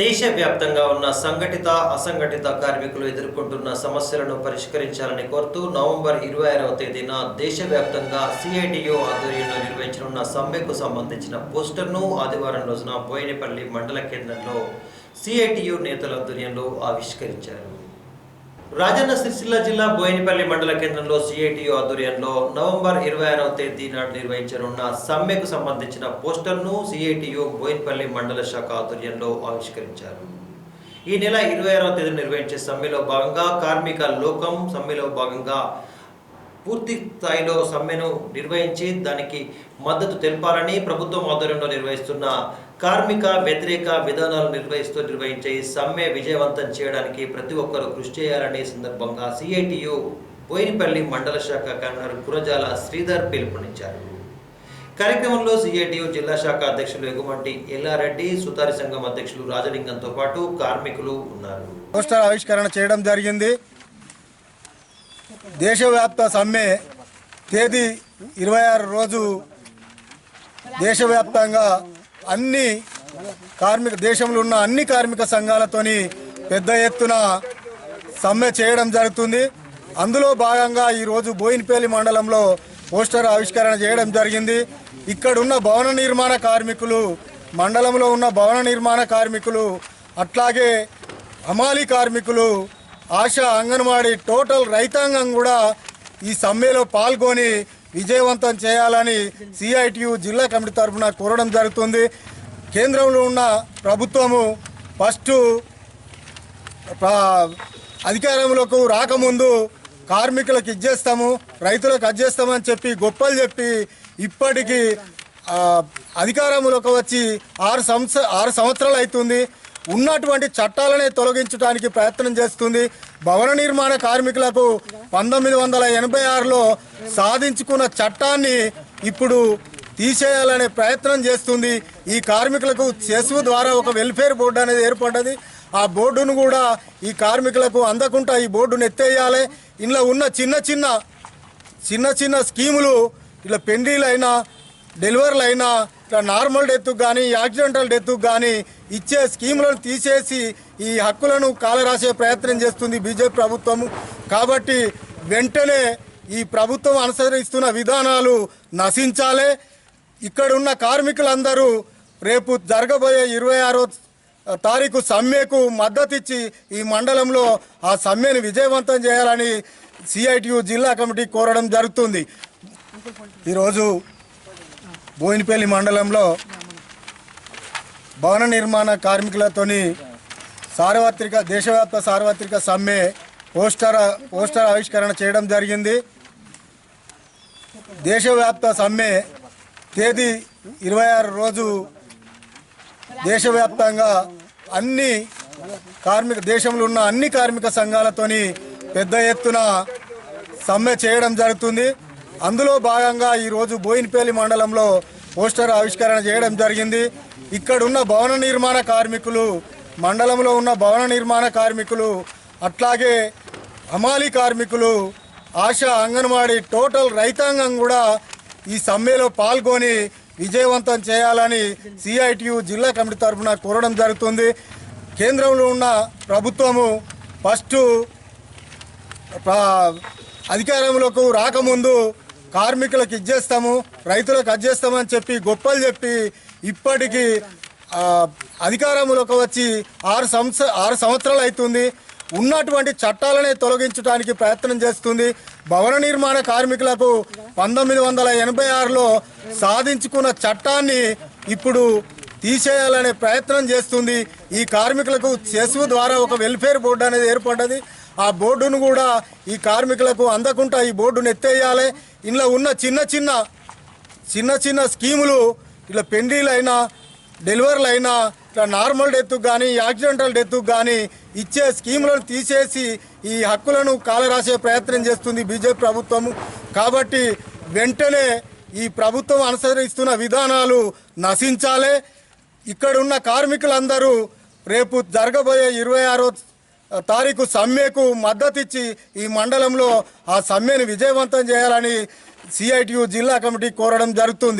దేశవ్యాప్తంగా ఉన్న సంఘటిత అసంఘటిత కార్మికులు ఎదుర్కొంటున్న సమస్యలను పరిష్కరించాలని కోరుతూ నవంబర్ ఇరవై ఆరవ తేదీన దేశవ్యాప్తంగా సిఐటియు ఆధ్వర్యంలో నిర్వహించనున్న సమ్మెకు సంబంధించిన పోస్టర్ను ఆదివారం రోజున బోయినపల్లి మండల కేంద్రంలో సిఐటియు నేతల ఆధ్వర్యంలో ఆవిష్కరించారు. రాజన్న సిరిసిల్ల జిల్లా బోయినపల్లి మండల కేంద్రంలో సిఐటియు ఆధ్వర్యంలో నవంబర్ ఇరవై ఆరవ తేదీ నాడు నిర్వహించనున్న సమ్మెకు సంబంధించిన పోస్టర్ను సిఐటియు బోయినపల్లి మండల శాఖ ఆధ్వర్యంలో ఆవిష్కరించారు. ఈ నెల ఇరవై ఆరవ తేదీ నిర్వహించే సమ్మెలో భాగంగా కార్మిక లోకం సమ్మెలో భాగంగా పూర్తి స్థాయిలో సమ్మెను నిర్వహించి దానికి మద్దతు తెలపాలని ప్రభుత్వం ఆధ్వర్యంలో నిర్వహిస్తున్న కార్మిక వ్యతిరేక విధానాలు నిర్వహిస్తూ నిర్వహించే సమ్మె విజయవంతం చేయడానికి ప్రతి ఒక్కరూ కృషి చేయాలనే సందర్భంగా సిఐటియు బోయినపల్లి మండల శాఖ కన్వీనర్ గురజాల శ్రీధర్ పిలుపునిచ్చారు. కార్యక్రమంలో సిఐటియు జిల్లా శాఖ అధ్యక్షులు ఎగుమంటి ఎల్లారెడ్డి సుతారి సంఘం అధ్యక్షులు రాజలింగంతో పాటు కార్మికులు ఉన్నారు. పోస్టర్ ఆవిష్కరణ చేయడం జరిగింది. దేశవ్యాప్త సమ్మె తేదీ ఇరవై ఆరు రోజు దేశవ్యాప్తంగా అన్ని కార్మిక దేశంలో ఉన్న అన్ని కార్మిక సంఘాలతోని పెద్ద ఎత్తున సమ్మె చేయడం జరుగుతుంది. అందులో భాగంగా ఈరోజు బోయినపల్లి మండలంలో పోస్టర్ ఆవిష్కరణ చేయడం జరిగింది. ఇక్కడున్న భవన నిర్మాణ కార్మికులు మండలంలో ఉన్న భవన నిర్మాణ కార్మికులు అట్లాగే హమాలి కార్మికులు ఆశా అంగన్వాడీ టోటల్ రైతాంగం కూడా ఈ సమ్మెలో పాల్గొని విజయవంతం చేయాలని సిఐటియు జిల్లా కమిటీ తరఫున కోరడం జరుగుతుంది. కేంద్రంలో ఉన్న ప్రభుత్వము ఫస్ట్ అధికారంలోకి రాకముందు కార్మికులకు ఇచ్చేస్తాము రైతులకు అజ్జేస్తామని చెప్పి గొప్పలు చెప్పి ఇప్పటికీ అధికారంలోకి వచ్చి ఆరు సంవత్సర ఆరు సంవత్సరాలు అవుతుంది. ఉన్నటువంటి చట్టాలని తొలగించడానికి ప్రయత్నం చేస్తుంది. భవన నిర్మాణ కార్మికులకు పంతొమ్మిది వందల ఎనభై ఆరులో సాధించుకున్న చట్టాన్ని ఇప్పుడు తీసేయాలనే ప్రయత్నం చేస్తుంది. ఈ కార్మికులకు సెస్వు ద్వారా ఒక వెల్ఫేర్ బోర్డు అనేది ఏర్పడ్డది. ఆ బోర్డును కూడా ఈ కార్మికులకు అందకుండా ఈ బోర్డును ఎత్తేయాలి. ఇందులో ఉన్న చిన్న చిన్న చిన్న చిన్న స్కీములు ఇట్లా పెండ్రీలైనా అయినా డెలివరీలు అయినా ఇట్లా నార్మల్ డెత్ కానీ యాక్సిడెంటల్ డెత్ కానీ ఇచ్చే స్కీములను తీసేసి ఈ హక్కులను కాలరాసే ప్రయత్నం చేస్తుంది బీజేపీ ప్రభుత్వము. కాబట్టి వెంటనే ఈ ప్రభుత్వం అనుసరిస్తున్న విధానాలు నశించాలి. ఇక్కడున్న కార్మికులందరూ రేపు జరగబోయే ఇరవై ఆరో తారీఖు సమ్మెకు మద్దతిచ్చి ఈ మండలంలో ఆ సమ్మెను విజయవంతం చేయాలని సిఐటియు జిల్లా కమిటీ కోరడం జరుగుతుంది. ఈరోజు బోయినపల్లి మండలంలో భవన నిర్మాణ కార్మికులతోని సార్వత్రిక దేశవ్యాప్త సార్వత్రిక సమ్మె పోస్టర్ పోస్టర్ ఆవిష్కరణ చేయడం జరిగింది. దేశవ్యాప్త సమ్మె తేదీ ఇరవై ఆరు రోజు దేశవ్యాప్తంగా అన్ని కార్మిక దేశంలో ఉన్న అన్ని కార్మిక సంఘాలతోని పెద్ద ఎత్తున సమ్మె చేయడం జరుగుతుంది. అందులో భాగంగా ఈరోజు బోయినపల్లి మండలంలో పోస్టర్ ఆవిష్కరణ చేయడం జరిగింది. ఇక్కడున్న భవన నిర్మాణ కార్మికులు మండలంలో ఉన్న భవన నిర్మాణ కార్మికులు అట్లాగే హమాలి కార్మికులు ఆశా అంగన్వాడీ టోటల్ రైతాంగం కూడా ఈ సమ్మెలో పాల్గొని విజయవంతం చేయాలని సిఐటియు జిల్లా కమిటీ తరఫున కోరడం జరుగుతుంది. కేంద్రంలో ఉన్న ప్రభుత్వము ఫస్ట్ అధికారంలోకి రాకముందు కార్మికులకు ఇచ్చేస్తాము రైతులకు అజ్జేస్తామని చెప్పి గొప్పలు చెప్పి ఇప్పటికీ అధికారంలోకి వచ్చి ఆరు సంవత్సర ఆరు సంవత్సరాలు అవుతుంది. ఉన్నటువంటి చట్టాలనే తొలగించడానికి ప్రయత్నం చేస్తుంది. భవన నిర్మాణ కార్మికులకు పంతొమ్మిది వందల ఎనభై ఆరులో సాధించుకున్న చట్టాన్ని ఇప్పుడు తీసేయాలనే ప్రయత్నం చేస్తుంది. ఈ కార్మికులకు సెస్వు ద్వారా ఒక వెల్ఫేర్ బోర్డు అనేది ఏర్పడ్డది. ఆ బోర్డును కూడా ఈ కార్మికులకు అందకుండా ఈ బోర్డును ఎత్తేయాలి. ఇందులో ఉన్న చిన్న చిన్న చిన్న చిన్న స్కీములు ఇట్లా పెండ్రీలు అయినా ఇట్లా నార్మల్ డెత్ కానీ యాక్సిడెంటల్ డెత్ కానీ ఇచ్చే స్కీములను తీసేసి ఈ హక్కులను కాలరాసే ప్రయత్నం చేస్తుంది బీజేపీ ప్రభుత్వం. కాబట్టి వెంటనే ఈ ప్రభుత్వం అనుసరిస్తున్న విధానాలు నశించాలి. ఇక్కడున్న కార్మికులందరూ రేపు జరగబోయే ఇరవై ఆరో తారీఖు సమ్మెకు మద్దతిచ్చి ఈ మండలంలో ఆ సమ్మెను విజయవంతం చేయాలని సిఐటియు జిల్లా కమిటీ కోరడం జరుగుతుంది.